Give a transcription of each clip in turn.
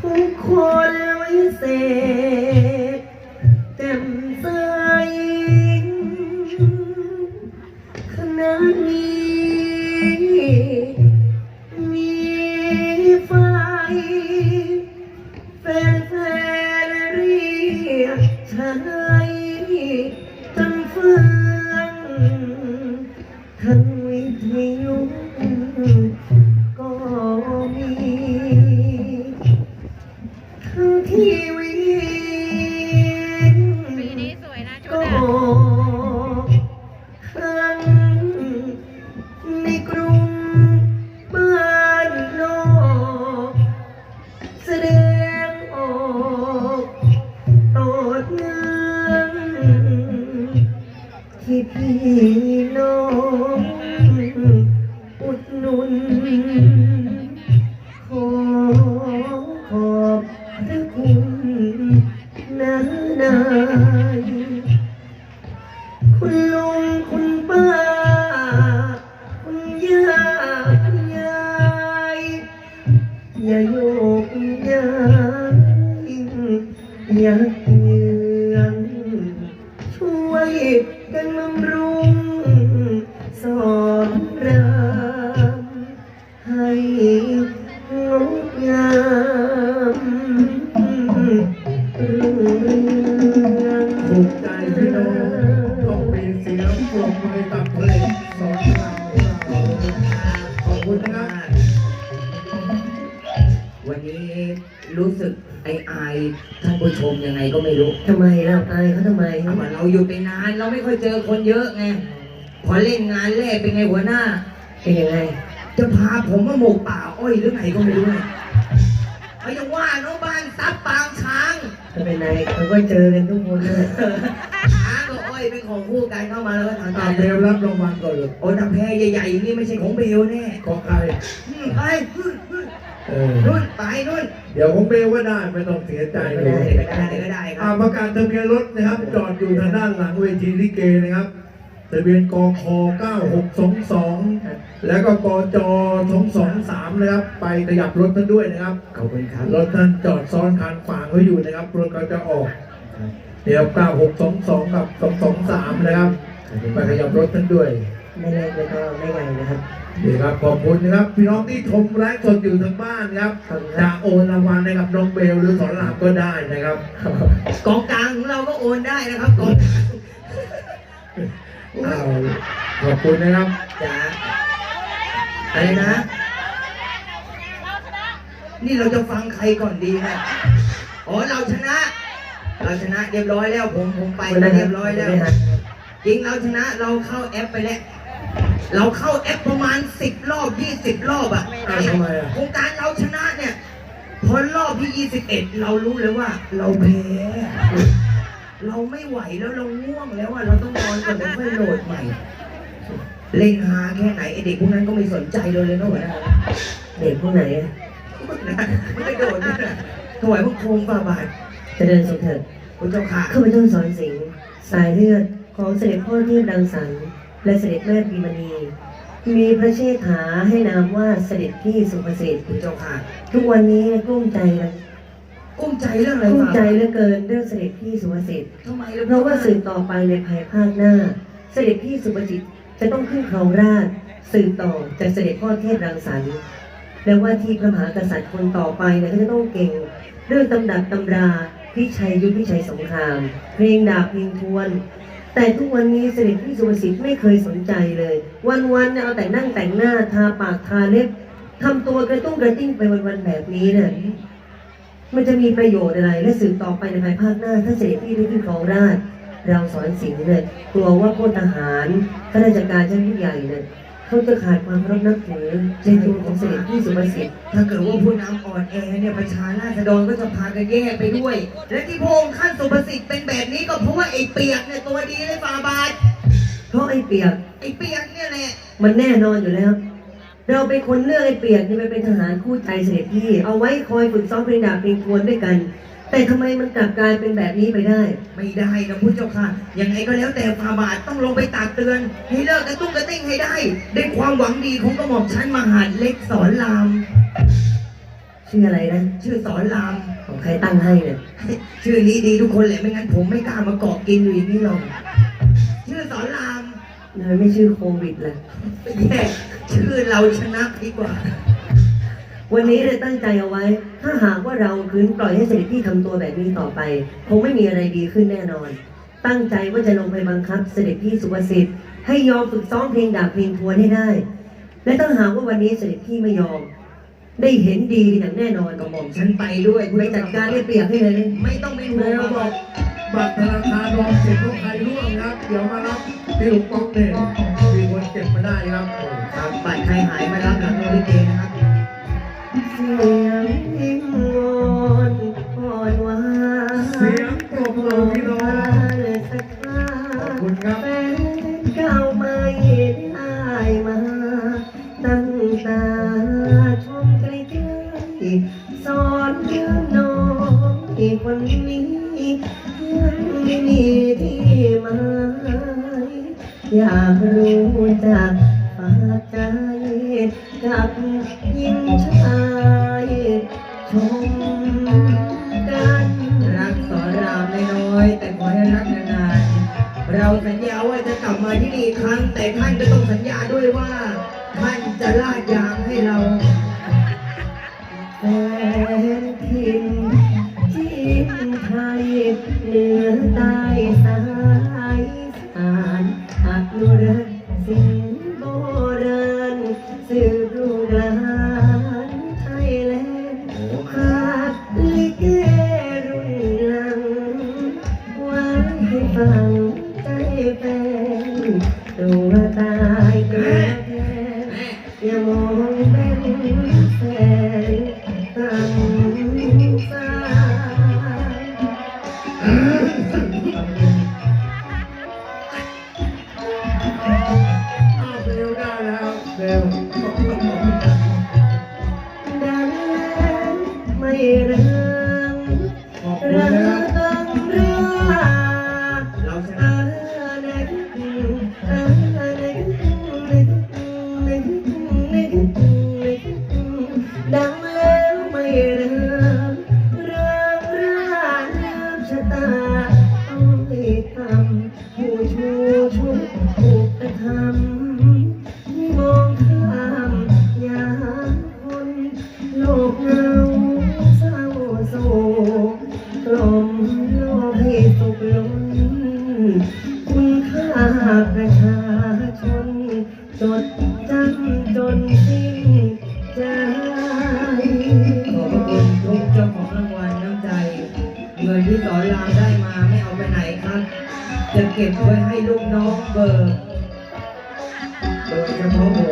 ทุกคนวิเศษแจ่มใสคณะนี้ มีไฟแฟนๆเรียกใช้จนเฟืองทั้ง งดงามรุ่งเรืองถูกใจพี่น้องต้องเป็นเสียงปรบมือกับเพลงสองเราขอบคุณนะครับวันนี้รู้สึกไออายท่านผู้ชมยังไงก็ไม่รู้ทำไมล่ะอายเขาทำไมเอาว่าเราอยู่ไปนานเราไม่ค่อยเจอคนเยอะไงพอเล่นงานแรกเป็นไงหัวหน้า เป็นยังไง จะพาผมมาหมกป่าอ้อยหรือไงก็ไม่รู้ไงเขายังว่าน้องบ้านซับปางช้างจะเป็นไงเขาก็เจอกันทุกคนเลยช้างกับอ้อยเป็นของคู่กันเข้ามาแล้วก็ทางตากัมนเบลรับรางวัลก่อนเลยโอ้แต่แพรใหญ่ๆอย่างนี้ไม่ใช่ของเบลแน่ของใครอืมไปนู่นนู่นเออนู่นไปนู่นเดี๋ยวของเบลก็ได้ไม่ต้องเสียใจก็เลได้ยก็ได้ก็ได้คอารับประกาศทะเบียนรถนะครับ จอดอยู่ทางด้านหลังเวทีลิเกนะครับทะเบียนกค9622 แล้วก็กจ223นะครับ ไปขยับรถท่านด้วยนะครับขอบคุณครับรถท่านจอดซ้อนคันขวางไว้อยู่นะครับรถก็จะออกเดี๋ยว9622กับ223นะครับไปขยับรถท่านด้วย ไม่เล็กแล้วก็ไม่ใหญ่นะครับนี่ครับขอบคุณนะครับ พี่น้องที่ชมไลฟ์สดอยู่ทางบ้านครับขอบคุณคจะรับโอนรางวัลให้กับน้องเบลหรือสอนรามก็ได้นะครับกองกลางของเราก็โอนได้นะครับกองกลางอ้าวขอบคุณนะครับจ้า อะไรนะ นี่เราจะฟังใครก่อนดีนะอ๋อเราชนะ เราชนะเรียบร้อยแล้วผมผมไปมาเรียบร้อยแล้วจริงเราชนะเราเข้าแอปไปแล้วเราเข้าแอปประมาณสิบรอบยี่สิบรอบอะอ้าวทำไมอะโครงการเราชนะเนี่ยพอรอบที่ยี่สิบเอ็ดเรารู้เลยว่า เราแพ้เราไม่ไหวแล้วเราง่วงแล้วอะเราต้องนอนก่อนเดี๋ยวค่อยโหลดใหม่ เล่นฮาแค่ไหนไอเด็กพวกนั้นก็ไม่สนใจเราเลยนะหัวหน้าเด็กพวกไหนอะไม่โดดนะถวายพระโคมฝ่าบาทจะเดินสุดเถิดคุณเจ้าค่ะข้าพเจ้าสอนสิงห์สายเลือดของเสด็จพ่อเทพดังสรรค์และเสด็จแม่ปีมณีมีพระเชษฐาให้นามว่าเสด็จพี่สุภสิทธิ์คุณเจ้าค่ะ ทุกวันนี้กลุ้มใจนะกุ้มใจเรื่องอะไรกลุ้มฝ่าใจเหลือเกินเรื่องเสด็จพี่สุภสิทธิ์ทำไมล่เพราะว่าสืบต่อไปในภายภาคหน้า เสด็จพี่สุภสิทธิ์ จะต้องขึ้นครองราชสืบต่อจากเสด็จพ่อเทพรังสรรค์และว่าที่พระมหากษัตริย์คนต่อไปเนี่ยก็จะต้องเก่ง เรื่องตำดับตำราพิชัยยุทธพิชัยสงคราม เพลงดาบเพลงทวน แต่ทุกวันนี้เสด็จพี่สุภสิทธิ์ไม่เคยสนใจเลย วันๆเนี่ยเอาแต่นั่งแต่งหน้าทาปากทาเล็บทำตัวกระตุ้งกระติ้งไปวันๆแบบนี้เนี่ยมันจะมีประโยชน์อะไรและสืบต่อไปในภายภาคหน้าถ้าเสด็จพี่ได้ขึ้นครองราชย์ เราสอนสิงห์เนี่ยกลัวว่าพวกทหารข้าราชการชั้นผู้ใหญ่เนี่ยเขาจะขาดความเคารพนับถือในตัวของเสด็จพี่สุภสิทธิ์ถ้าเกิดว่าผู้นำอ่อนแอเนี่ยประชาราษฎรก็จะพากันแย่ไปด้วย และที่พงขั้นสุภสิทธิ์เป็นแบบนี้ก็เพราะว่าไอ้เปียกเนี่ยตัวดีเลยฟาบาทเพราะไอ้เปียก ไอ้เปียกเนี่ยแหละมันแน่นอนอยู่แล้ว เราเป็นคนเลือกไอ้เปียกนี่ไปเป็นทหารคู่ใจเสด็จพี่ เอาไว้คอยฝึกซ้อมเพลงดาบเพลงทวนด้วยกัน แต่ทำไมมันกลับกลายเป็นแบบนี้ไปได้ ไม่ได้นะผู้เจ้าค่ะ ยังไงก็แล้วแต่ฟาบาทต้องลงไปตักเตือน ให้เลิกกระตุ้งกระติ้งให้ได้ด้วยความหวังดีของกระหม่อมชั้นมหาดเล็กสอนราม ชื่ออะไรนะ ชื่อสอนราม ของใครตั้งให้เนี่ย ชื่อนี้ดีทุกคนแหละไม่งั้นผมไม่กล้ามาเกาะกินอยู่อย่างนี้หรอกชื่อสอนรามทำไมไม่ชื่อโควิดล่ะแย่ชื่อเราชนะดีกว่า วันนี้เลยตั้งใจเอาไว้ ถ้าหากว่าเราคืนปล่อยให้เสด็จพี่ทำตัวแบบนี้ต่อไป คงไม่มีอะไรดีขึ้นแน่นอน ตั้งใจว่าจะลงไปบังคับเสด็จพี่สุภสิทธิ์ให้ยอมฝึกซ้อมเพลงดาบเพลงทวนให้ได้ และถ้าหากว่าวันนี้เสด็จพี่ไม่ยอม ได้เห็นดีอย่างแน่นอนกระหม่อมฉันไปด้วยไปจัดการไอ้เปียกให้เลยไม่ต้องเป็นห่วแล้งวหรบออกกบัตรธนาคารรองเสร็จของใครร่วงครับ เดี๋ยวมารับที่หลวงป๊อกเนี่ยมีคนเก็บมาได้ครับครับบัตรใครหายมารับหลังโรลิเกนะครับ เสียงวิงวอนอ่อนหวานเสียงปรบมือพี่น้อง สักคราขอบคุณครับ แฟนเก่าไม่ได้มา ตั้งตาชมใกล้ๆสอนเพื่อนน้องอีกคนนี้ยังไม่มีที่หมายอยากรู้จัก ฝาใจกับหญิงชายชมกันรักสอนรามน้อยแต่ขอให้รักนานๆเราสัญญาว่าจะกลับมาที่นี่อีกครั้ง แต่ท่านก็ต้องสัญญาด้วยว่า ท่านจะลาดยางให้เราแฟน ตัวตายตัวแทนอย่ามองเป็นแฟนตั้งสายอ้าวเบลได้แล้วเบลดังแล้วไม่รื่อ ลาได้มาไม่เอาไปไหนครับ จะเก็บไว้ให้ลูกน้องเบิกโดยเฉพาะผม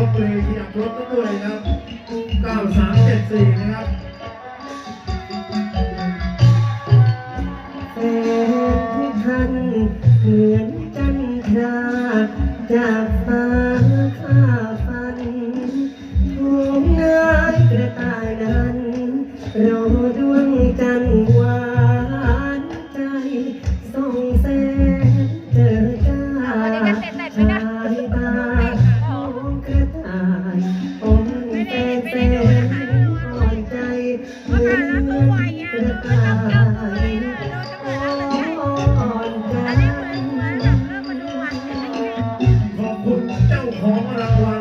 9374รถเลยขยับรถก็ด้วยนะครับ 9374 นะครับ ভগবান